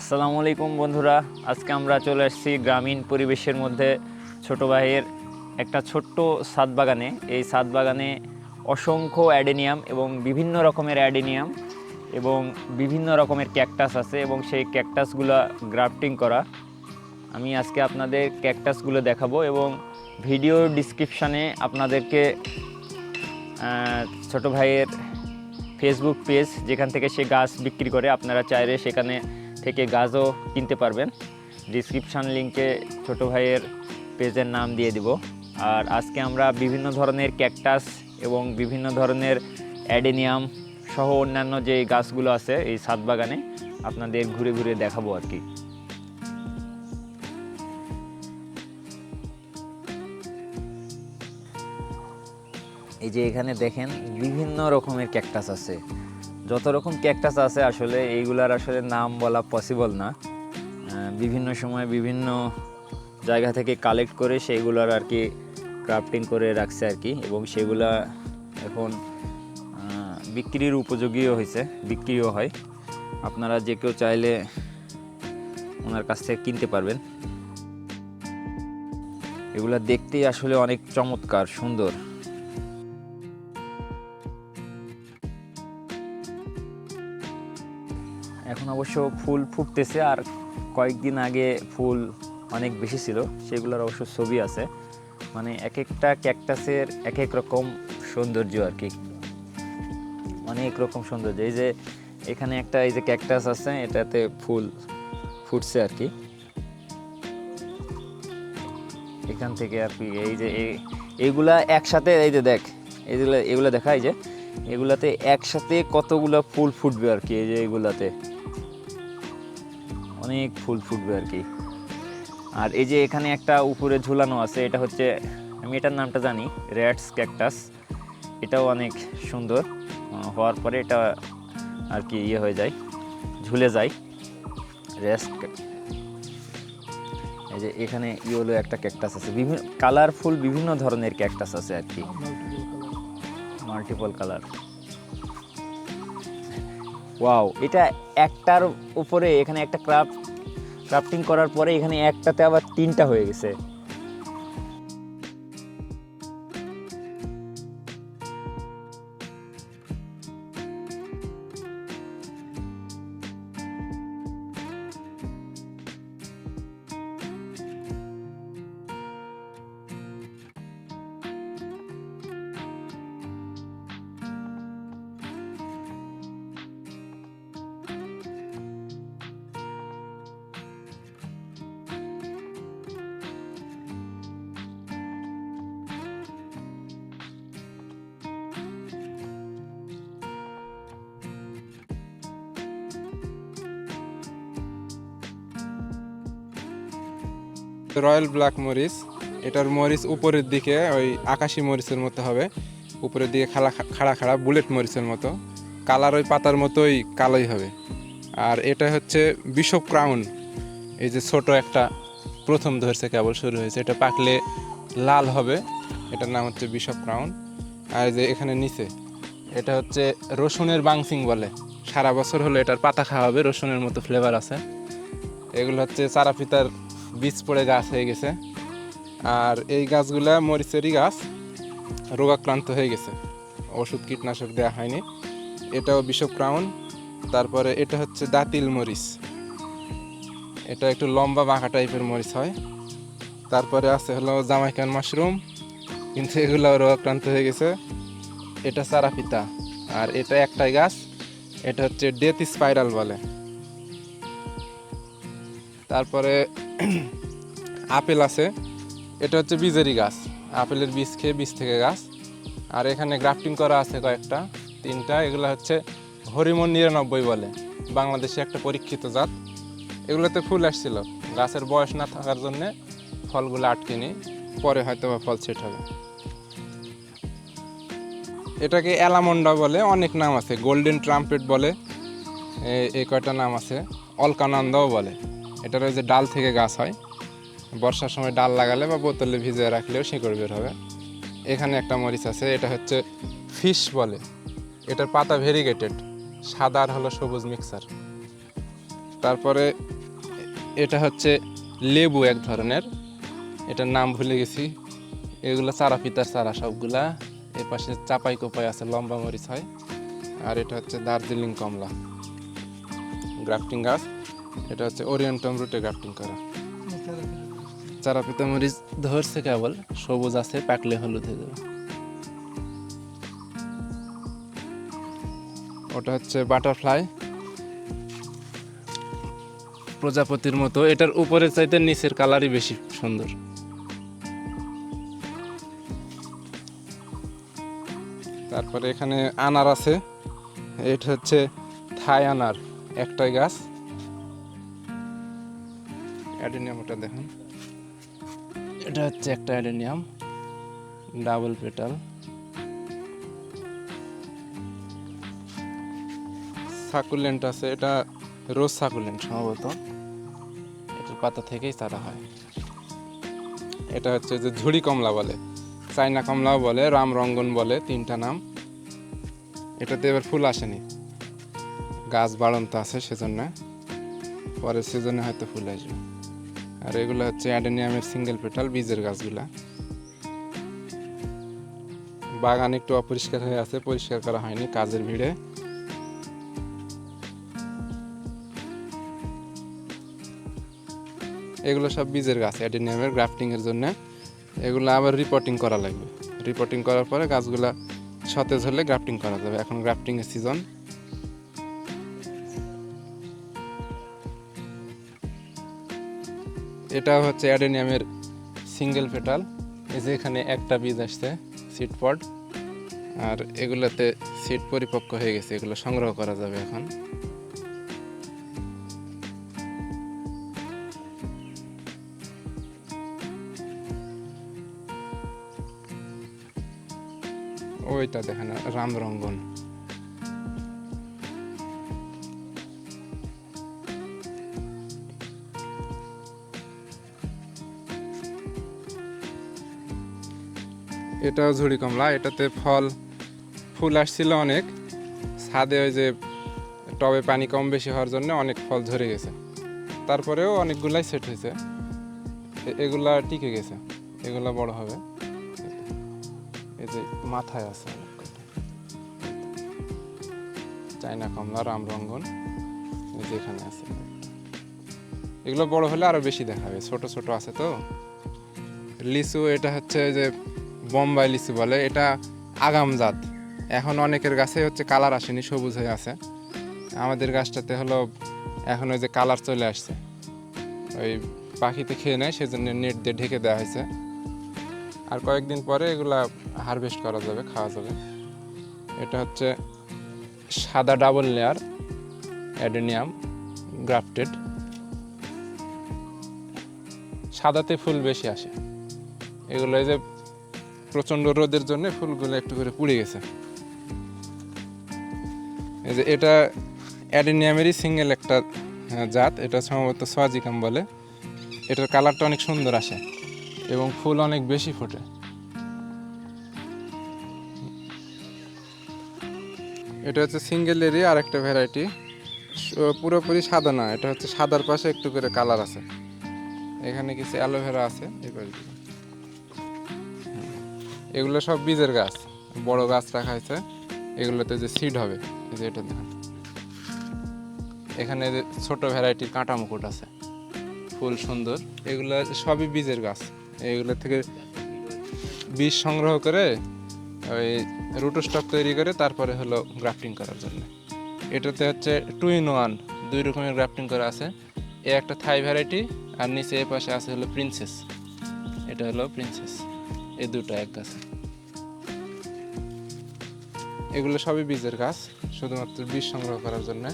আসসালামু আলাইকুম বন্ধুরা। আজকে আমরা চলে এসেছি গ্রামীণ পরিবেশের মধ্যে ছোট ভাইয়ের একটা ছোট্ট সাত বাগানে এই সাত বাগানে অসংখ্য অ্যাডেনিয়াম এবং বিভিন্ন রকমের অ্যাডেনিয়াম এবং বিভিন্ন রকমের ক্যাকটাস আছে এবং সেই ক্যাকটাসগুলো গ্রাফটিং করা। আমি আজকে আপনাদের ক্যাকটাসগুলো দেখাবো এবং ভিডিও ডিসক্রিপশানে আপনাদেরকে ছোট ভাইয়ের ফেসবুক পেজ যেখান থেকে সে গাছ বিক্রি করে, আপনারা চাইলে সেখানে থেকে গাছও কিনতে পারবেন। ডিসক্রিপশান লিঙ্কে ছোটো ভাইয়ের পেজের নাম দিয়ে দিব। আর আজকে আমরা বিভিন্ন ধরনের ক্যাকটাস এবং বিভিন্ন ধরনের অ্যাডেনিয়াম সহ অন্যান্য যে গাছগুলো আছে এই ছাদ বাগানে আপনাদের ঘুরে ঘুরে দেখাবো আর কি। এই যে এখানে দেখেন বিভিন্ন রকমের ক্যাকটাস আছে। যত রকম ক্যাকটাস আছে, আসলে এইগুলার আসলে নাম বলা পসিবল না। বিভিন্ন সময় বিভিন্ন জায়গা থেকে কালেক্ট করে সেইগুলোর আর কি ক্রাফটিং করে রাখছে আর কি, এবং সেগুলা এখন বিক্রির উপযোগীও হয়েছে, বিক্রিও হয়। আপনারা যে কেউ চাইলে ওনার কাছ থেকে কিনতে পারবেন। এগুলা দেখতেই আসলে অনেক চমৎকার, সুন্দর। এখন অবশ্য ফুল ফুটতেছে আর কয়েকদিন আগে ফুল অনেক বেশি ছিল, সেগুলোর অবশ্য ছবি আছে। মানে এক একটা ক্যাকটাসের এক এক রকম সৌন্দর্য আর কি। অনেক রকম সৌন্দর্য। এই যে এখানে একটা, এই যে ক্যাকটাস আছে, এটাতে ফুল ফুটছে আর কি। এখান থেকে আর কি, এই যে এই- এইগুলা একসাথে, এই যে দেখ এইগুলো এগুলা দেখা, এই যে এগুলাতে একসাথে কতগুলা ফুল ফুটবে আর কি, এই যে এগুলাতে। অনেক ফুল ফুটবে আর কি। আর এই যে এখানে একটা উপরে ঝুলানো আছে, এটা হচ্ছে, আমি এটার নামটা জানি, রেডস ক্যাকটাস। এটাও অনেক সুন্দর। হওয়ার পরে এটা আর কি ইয়ে হয়ে যায়, ঝুলে যায়। রেস এই যে এখানে ইয়েলো একটা ক্যাকটাস আছে। বিভিন্ন কালারফুল বিভিন্ন ধরনের ক্যাকটাস আছে আর কি। Multiple colour. ওয়াও, এটা একটার উপরে এখানে একটা ক্রাফট ক্রাফটিং করার পরে এখানে একটাতে আবার তিনটা হয়ে গেছে। রয়্যাল ব্ল্যাক মরিচ, এটার মরিচ উপরের দিকে, ওই আকাশি মরিচের মতো হবে, উপরের দিকে খাড়া খাড়া খাড়া বুলেট মরিচের মতো, কালার ওই পাতার মতোই কালোই হবে। আর এটা হচ্ছে বিশপ ক্রাউন, এই যে ছোট একটা, প্রথম ধরছে কেবল শুরু হয়েছে, এটা পাকলে লাল হবে, এটার নাম হচ্ছে বিশপ ক্রাউন। আর যে এখানে নিচে, এটা হচ্ছে রসুনের বাংসিং বলে, সারা বছর হলে এটার পাতা খাওয়া হবে, রসুনের মতো ফ্লেভার আছে। এগুলো হচ্ছে চারা পিতার বীজ পড়ে গাছ হয়ে গেছে। আর এই গাছগুলা মরিচেরই গাছ, রোগাক্রান্ত হয়ে গেছে। ওষুধ, কীটনাশক দেওয়া হয়নি। এটাও বিষব ক্রাউন তারপরে এটা হচ্ছে দাতিল মরিচ। এটা একটু লম্বা বাঁকা টাইপের মরিচ হয়। তারপরে আছে হলো জামাইকান মাশরুম। কিন্তু এগুলো রোগাক্রান্ত হয়ে গেছে। এটা চারা পিতা আর এটা একটাই গাছ। এটা হচ্ছে ডেথ স্পাইরাল বলে। তারপরে আপেল আছে, এটা হচ্ছে বীজেরই গাছ। আপেলের বীজ খেয়ে বীজ থেকে গাছ। আর এখানে গ্রাফটিং করা আছে কয়েকটা, তিনটা, এগুলো হচ্ছে হরিমন নিরানব্বই বলে। বাংলাদেশে একটা পরীক্ষিত জাত। এগুলোতে ফুল আসছিল। গাছের বয়স না থাকার জন্যে ফলগুলো আটকে নি পরে হয়তো বা ফল সেট হবে। এটাকে অ্যালামন্ডা বলে, অনেক নাম আছে। গোল্ডেন ট্রাম্পেট বলে এই কয়টা নাম আছে? অলকানন্দাও বলে। এটার ওই যে ডাল থেকে গাছ হয়। বর্ষার সময় ডাল লাগালে বা বোতলে ভিজিয়ে রাখলেও শিকড় বের হবে। এখানে একটা মরিচ আছে, এটা হচ্ছে ফিশ বলে। এটার পাতা ভেরিগেটেড, সাদা আর হলো সবুজ মিক্সার। তারপরে এটা হচ্ছে লেবু এক ধরনের। এটার নাম ভুলে গেছি। এগুলো চারা পিতার চারা সবগুলা। এর পাশে চাপাই কোপাই আছে, লম্বা মরিচ হয়। আর এটা হচ্ছে দার্জিলিং কমলা। গ্রাফটিং গাছ। এটা হচ্ছে ওরিয়েন্টাম রুটে গ্রাফটিং করা। চারা পিতা মরিচ ধরছে কেবল সবুজ আছে পাকলে হলুদ হয়ে যাবে। ওটা হচ্ছে বাটারফ্লাই প্রজাপতির মতো। এটার উপরের চাইতে নিচের কালারই বেশি সুন্দর। তারপরে এখানে আনার আছে। এটা হচ্ছে থাই আনার একটাই গাছ। অ্যাডেনিয়াম ওটা দেখুন। এটা হচ্ছে একটা অ্যাডেনিয়াম ডাবল পেটাল। সাকুলেন্ট আছে এটা রোজ সাকুলেন্ট। সম্ভবত। এটার পাতা থেকেই তারা হয়। এটা হচ্ছে যে ঝুড়ি কমলা বলে চাইনা কমলাও বলে রামরঙ্গন বলে তিনটা নাম। এটাতে এবার ফুল আসেনি। গাছ বাড়ন্ত আছে সেজন্য পরের সিজনে হয়তো ফুল আসবে। আর এগুলো হচ্ছে অ্যাডেনিয়ামের সিঙ্গেল পেটাল বীজের গাছগুলা। বাগান একটু অপরিষ্কার হয়ে আছে, পরিষ্কার করা হয়নি কাজের ভিড়ে। এগুলো সব বীজের গাছ, অ্যাডেনিয়ামের গ্রাফটিংয়ের জন্য। এগুলো আবার রিপোর্টিং করা লাগবে। রিপোর্টিং করার পরে গাছগুলা সতেজ হলে গ্রাফটিং করা যাবে। এখন গ্রাফটিংয়ের সিজন এটা হচ্ছে অ্যাডেনিয়ামের সিঙ্গেল পেটাল। এই যে এখানে একটা বীজ আসছে সিড পড আর এগুলোতে সিড পরিপক্ক হয়ে গেছে, এগুলো সংগ্রহ করা যাবে এখন। ওইটা দেখেন, রামরঙ্গন। এটাও ঝুড়ি কমলা, এটাতে ফল, ফুল আসছিল অনেক। ছাদে ওই যে টবে পানি কম বেশি হওয়ার জন্য অনেক ফল ঝরে গেছে। তারপরেও অনেকগুলাই সেট হয়েছে। এগুলা টিকে গেছে। এগুলা বড় হবে। এই যে মাথায় আছে। চাইনা কমলা রামরঙ্গন এই যে এখানে আছে। এগুলো বড় হলে আরও বেশি দেখাবে ছোট ছোট আছে তো। লিচু, এটা হচ্ছে যে বোম্বাই লিচু বলে, এটা আগাম জাত। এখন অনেকের গাছে হচ্ছে কালার আসেনি, সবুজ হয়ে আছে। আমাদের গাছটাতে হলো, এখন ওই যে কালার চলে আসছে। ওই পাখিতে খেয়ে নেয়, সেজন্য নেট দিয়ে ঢেকে দেওয়া হয়েছে। আর কয়েকদিন পরে এগুলা হারভেস্ট করা যাবে, খাওয়া যাবে। এটা হচ্ছে সাদা ডাবল লেয়ার অ্যাডেনিয়াম গ্রাফটেড সাদাতে ফুল বেশি আসে। এগুলো যে প্রচণ্ড রোদের জন্য ফুলগুলো একটু করে পুড়ে গেছে। এই যে এটা অ্যাডেনিয়ামেরই সিঙ্গেল একটা জাত, এটা সম্ভবত সোয়াজিকাম বলে। এটার কালারটা অনেক সুন্দর আসে এবং ফুল অনেক বেশি ফোটে। এটা হচ্ছে সিঙ্গেলেরই আর একটা ভ্যারাইটি পুরোপুরি সাদা না, এটা হচ্ছে সাদার পাশে একটু করে কালার আছে। এখানে কিছু অ্যালোভেরা আছে এবার এগুলো সব বীজের গাছ। বড় গাছ রাখা হয়েছে। এগুলোতে যে সিড হবে, এই যে এটা দেখুন। এখানে ছোট ভ্যারাইটির কাঁটা মুকুট আছে। ফুল সুন্দর। এগুলো সবই বীজের গাছ। এগুলো থেকে বীজ সংগ্রহ করে, ওই রুটো স্টক তৈরি করে, তারপরে হলো গ্রাফটিং করার জন্য। এটাতে হচ্ছে টু ইন ওয়ান দুই রকমের গ্রাফটিং করা আছে। এ একটা থাই ভ্যারাইটি আর নিচে এ পাশে আছে হলো প্রিন্সেস এটা হলো প্রিন্সেস এই দুটো এক গাছ। এগুলো সবই বীজের গাছ শুধুমাত্র বীজ সংগ্রহ করার জন্য।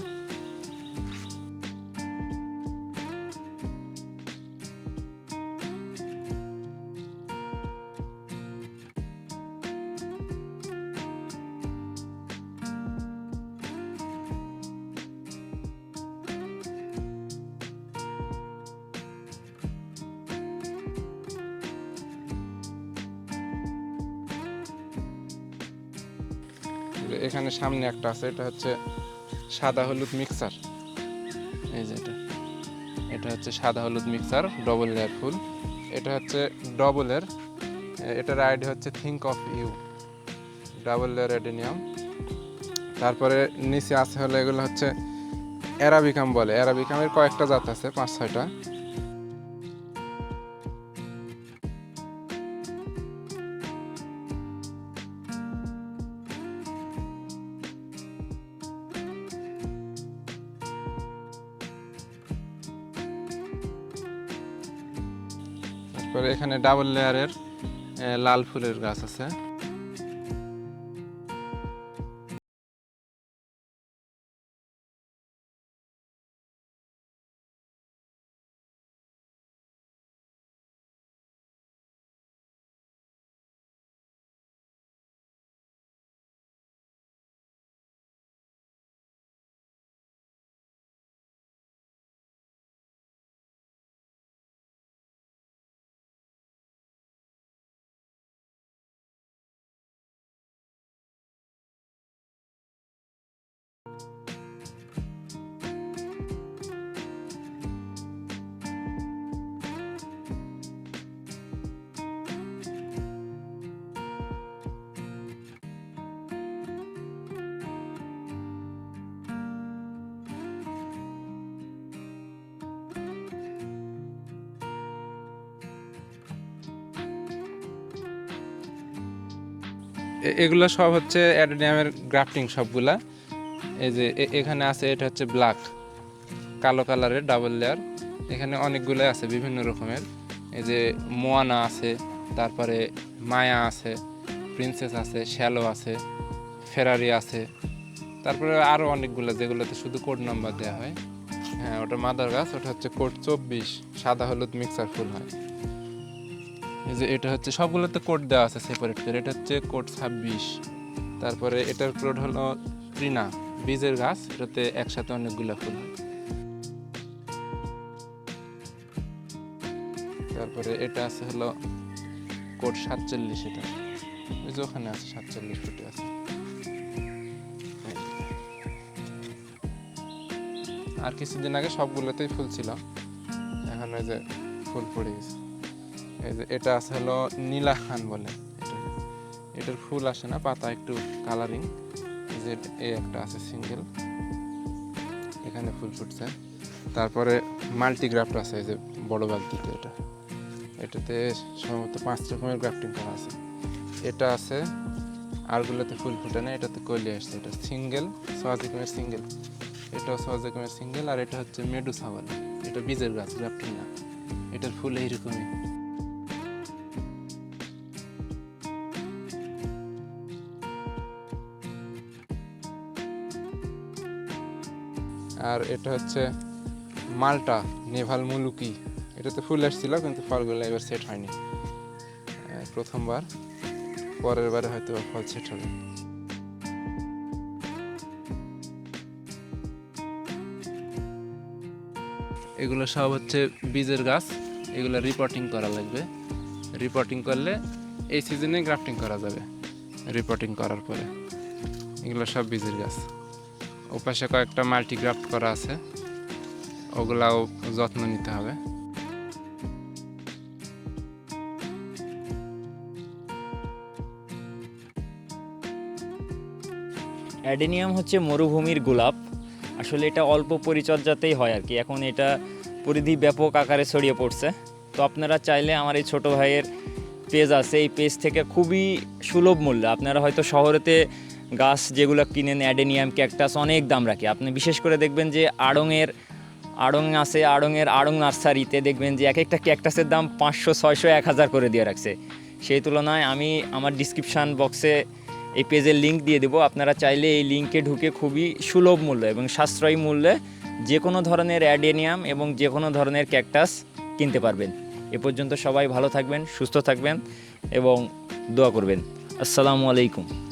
এখানে সামনে একটা আছে, এটা হচ্ছে সাদা হলুদ মিক্সার। এই যে এটা। এটা হচ্ছে সাদা হলুদ মিক্সার ডবল লেয়ার ফুল। এটা হচ্ছে ডবলের এটার আইডি হচ্ছে think of you double layer adenium তারপরে নিচে আছে হলো এগুলো হচ্ছে অ্যারাবিকাম বলে। অ্যারাবিকামের কয়েকটা জাত আছে, পাঁচ ছয়টা। তারপরে এখানে ডাবল লেয়ারের লাল ফুলের গাছ আছে। এগুলো সব হচ্ছে অ্যাডেনিয়ামের গ্রাফটিং সবগুলা। এই যে এখানে আছে, এটা হচ্ছে ব্ল্যাক, কালো কালারের ডাবল লেয়ার। এখানে অনেকগুলো আছে বিভিন্ন রকমের। এই যে মোয়ানা আছে, তারপরে মায়া আছে, প্রিন্সেস আছে, শ্যালো আছে, ফেরারি আছে। তারপরে আরও অনেকগুলো, যেগুলোতে শুধু কোড নাম্বার দেওয়া হয়। হ্যাঁ ওটা মাদার গাছ ওটা হচ্ছে কোড চব্বিশ, সাদা হলুদ মিক্সার ফুল হয়। এই যে এটা হচ্ছে, সবগুলোতে কোড দেওয়া আছে সেপারেট করে। এটা হচ্ছে কোড ছাব্বিশ। তারপরে এটার কোড হলো ত্রিনা, বীজের গাছ, এটাতে একসাথে অনেকগুলো ফুল তারপরে এটা আছে হলো কোড সাতচল্লিশ এটা। ওই যে ওখানে আছে সাতচল্লিশ ফুটে আছে। আর কিছুদিন আগে সবগুলোতেই ফুল ছিল। এখন ওই যে ফুল পড়ে গেছে। এটা আছে হলো নীলা খান বলে। এটা এটার ফুল আসে না, পাতা একটু কালারিং যে এই একটা আছে সিঙ্গেল এখানে ফুল ফুটছে। তারপরে মাল্টিগ্রাফট আছে, এই যে বড় বালতিতে এটা। এটাতে সম্ভবত পাঁচ রকমের গ্রাফটিং করা আছে। এটা আছে আরগুলোতে ফুল ফুটে না, এটাতে কলি আসছে, এটা সিঙ্গেল সহজিকমের সিঙ্গেল এটাও সহজিকমের সিঙ্গেল আর এটা হচ্ছে মেডুসা বলে। এটা বীজের গাছ গ্রাফটিং না। এটার ফুল এইরকমই। আর এটা হচ্ছে মালটা, নেভাল মুলুকি। এটাতে ফুল আসছিল, কিন্তু ফলগুলো এবার সেট হয়নি। প্রথমবার, পরের বারে হয়তো ফল সেট হবে। এগুলো সব হচ্ছে বীজের গাছ। এগুলো রিপোর্টিং করা লাগবে। রিপোর্টিং করলে এই সিজনে গ্রাফটিং করা যাবে। রিপোর্টিং করার পরে। এগুলো সব বীজের গাছ। ওপাশে কয়েকটা মাল্টিগ্রাফট করা আছে। ওগুলাও যত্ন নিতে হবে। অ্যাডেনিয়াম হচ্ছে মরুভূমির গোলাপ। আসলে এটা অল্প পরিচর্যাতেই হয় আর কি। এখন এটা পরিধি ব্যাপক আকারে ছড়িয়ে পড়ছে। তো আপনারা চাইলে আমার এই ছোটো ভাইয়ের পেজ আছে। এই পেজ থেকে খুবই সুলভ মূল্যে। আপনারা হয়তো শহরেতে গাছ যেগুলো কিনেন, অ্যাডেনিয়াম, ক্যাকটাস অনেক দাম রাখে। আপনি বিশেষ করে দেখবেন যে আড়ংয়ের আড়ং আছে আড়ংয়ের আড়ং নার্সারিতে দেখবেন যে এক একটা ক্যাকটাসের দাম পাঁচশো, ছয়শো, এক হাজার করে দিয়ে রাখছে। সেই তুলনায় আমি আমার ডিসক্রিপশান বক্সে এই পেজের লিঙ্ক দিয়ে দেবো। আপনারা চাইলে এই লিঙ্কে ঢুকে খুবই সুলভ মূল্য এবং সাশ্রয়ী মূল্যে যে কোনো ধরনের অ্যাডেনিয়াম এবং যে কোনো ধরনের ক্যাকটাস কিনতে পারবেন। এ পর্যন্ত সবাই ভালো থাকবেন, সুস্থ থাকবেন এবং দোয়া করবেন। আসসালামু আলাইকুম।